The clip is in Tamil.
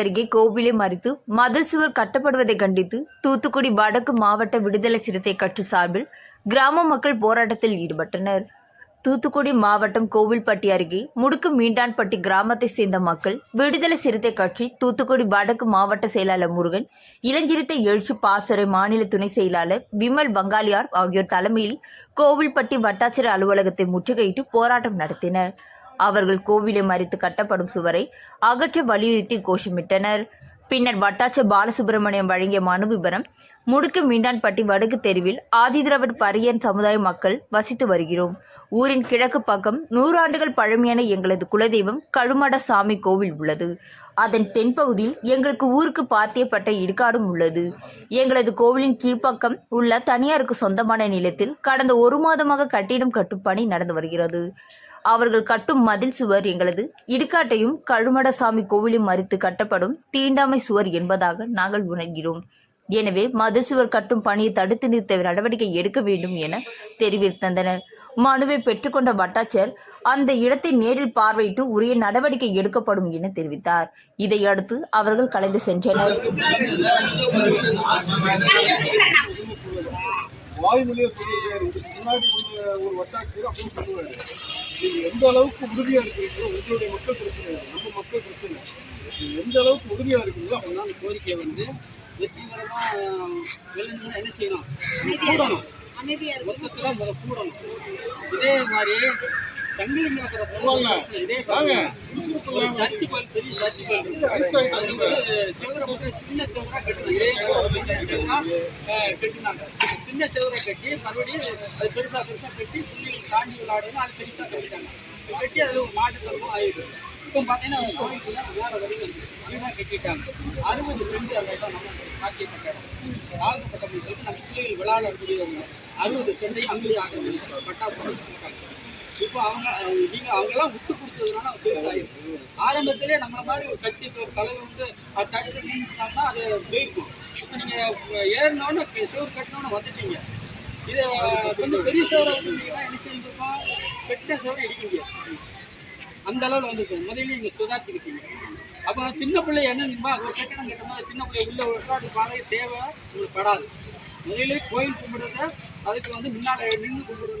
அருகே கோவிலை மறித்து மதில் சுவர் கட்டப்படுவதை கண்டித்து தூத்துக்குடி வடக்கு மாவட்ட விடுதலை சிறுத்தை கட்சி சார்பில் கிராம மக்கள் போராட்டத்தில் ஈடுபட்டனர். தூத்துக்குடி மாவட்டம் கோவில்பட்டி அருகே முடுக்கு மீண்டான்பட்டி கிராமத்தை சேர்ந்த மக்கள் விடுதலை சிறுத்தை கட்சி தூத்துக்குடி வடக்கு மாவட்ட செயலாளர் முருகன் இளஞ்சிறுத்தை எழுச்சி பாசறை மாநில துணை செயலாளர் விமல் பங்காலியார் ஆகியோர் தலைமையில் கோவில்பட்டி வட்டாட்சியர் அலுவலகத்தை முற்றுகையிட்டு போராட்டம் நடத்தினர். அவர்கள் கோவிலை மறித்து கட்டப்படும் சுவரை அகற்ற வலியுறுத்தி கோஷமிட்டனர். பின்னர் வட்டாட்சியர் பாலசுப்பிரமணியம் வழங்கிய மனு விபரம் முடுக்கு மீண்டான்பட்டி வடக்கு தெருவில் ஆதிதிராவிட பரியன் சமுதாய மக்கள் வசித்து வருகிறோம். ஊரின் கிழக்கு பக்கம் நூறாண்டுகள் பழமையான எங்களது குலதெய்வம் கழுமட சாமி கோவில் உள்ளது. அதன் தென்பகுதியில் எங்களுக்கு ஊருக்கு பாத்தியப்பட்ட இடுகாடும் உள்ளது. எங்களது கோவிலின் கீழ்ப்பக்கம் உள்ள தனியாருக்கு சொந்தமான நிலத்தில் கடந்த ஒரு மாதமாக கட்டிடம் கட்டும் பணி நடந்து வருகிறது. அவர்கள் கட்டும் மதில் சுவர் எங்களது. இடுகாட்டையும் கழுமடசாமி கோவிலும் மறித்து கட்டப்படும் தீண்டாமை சுவர் என்பதாக நாங்கள் உணர்கிறோம். எனவே மதில் சுவர் கட்டும் பணியை தடுத்து நிறுத்த நடவடிக்கை எடுக்க வேண்டும் என தெரிவித்தனர் மனுவை பெற்றுக்கொண்ட வட்டாட்சியர் அந்த இடத்தை நேரில் பார்வையிட்டு உரிய நடவடிக்கை எடுக்கப்படும் என தெரிவித்தார். இதையடுத்து அவர்கள் கலைந்து சென்றனர். வாய்மொழியை சொல்லியிருக்காரு இதுக்கு முன்னாடி ஒரு வட்டாட்சியர் அப்படின்னு சொல்லுவாரு நீங்க எந்த அளவுக்கு உறுதியா இருக்கிறீங்களோ உங்களுடைய மக்கள் பிரச்சனை நம்ம மக்கள் பிரச்சனை நீங்க எந்த அளவுக்கு உறுதியா இருக்கீங்களோ அப்ப அதனால கோரிக்கையை வந்து வெற்றிகரமா விளைஞ்சா என்ன செய்யணும்? கூடணும். மொத்தத்துல முத கூடணும். இதே மாதிரி இதே கோயில் பெரிய கோயில் அது வந்து சின்ன கட்டினாங்க இதே சின்ன கட்டினாங்க சின்ன செவரை கட்டி மறுபடியும் அது பெருசா பெருசா கட்டி புள்ளிகள் தாண்டி விளையாடணும் அது பெருசா கட்டிட்டாங்க கட்டி அது ஒரு மாட்டு தரமும் ஆயிடுது இப்போ பார்த்தீங்கன்னா கோயிலுக்குள்ள வேற வரைக்கும் வீடாக கட்டிட்டாங்க அறுபது சென்ட் அந்த இடம் நம்ம சாத்தியப்பட்ட தாழ்த்தப்பட்ட நம்ம பிள்ளைகள் விளையாடக்கூடியவங்க அறுபது சென்டையும் அங்கேயும் ஆக பட்டா போட்டு இப்போ அவங்க அவங்க- எல்லாம் அவங்கெல்லாம் விட்டு கொடுத்ததுனால அவங்க பெருசாயிருக்கு ஆரம்பத்திலே நம்மள மாதிரி ஒரு கட்சி ஒரு தலைவர் வந்து அது தடுத்து நின்றுட்டாங்கன்னா அது போயிருக்கும் இப்போ நீங்க ஏறினோன்னு சோறு கட்டினோன்னு வந்துட்டீங்க. இது கொஞ்சம் பெரிய சேவரை வந்து நீங்க என்ன செஞ்சிருக்கோம் கட்டின சேவரை இடிக்க முடியாது அந்த அளவில் வந்துருக்கு முதல்ல நீங்க சுதாரிச்சுக்கிட்டீங்க. அப்போ சின்ன பிள்ளை என்ன தெரியுமா? ஒரு கட்டணம் கட்டும்போது சின்ன பிள்ளை உள்ள விளையாட்டு பாதை தேவை உங்களுக்கு படாது. முதலில் கோயில் கும்பிடுறத அதுக்கு வந்து முன்னாடி நின்று கும்பிடுறது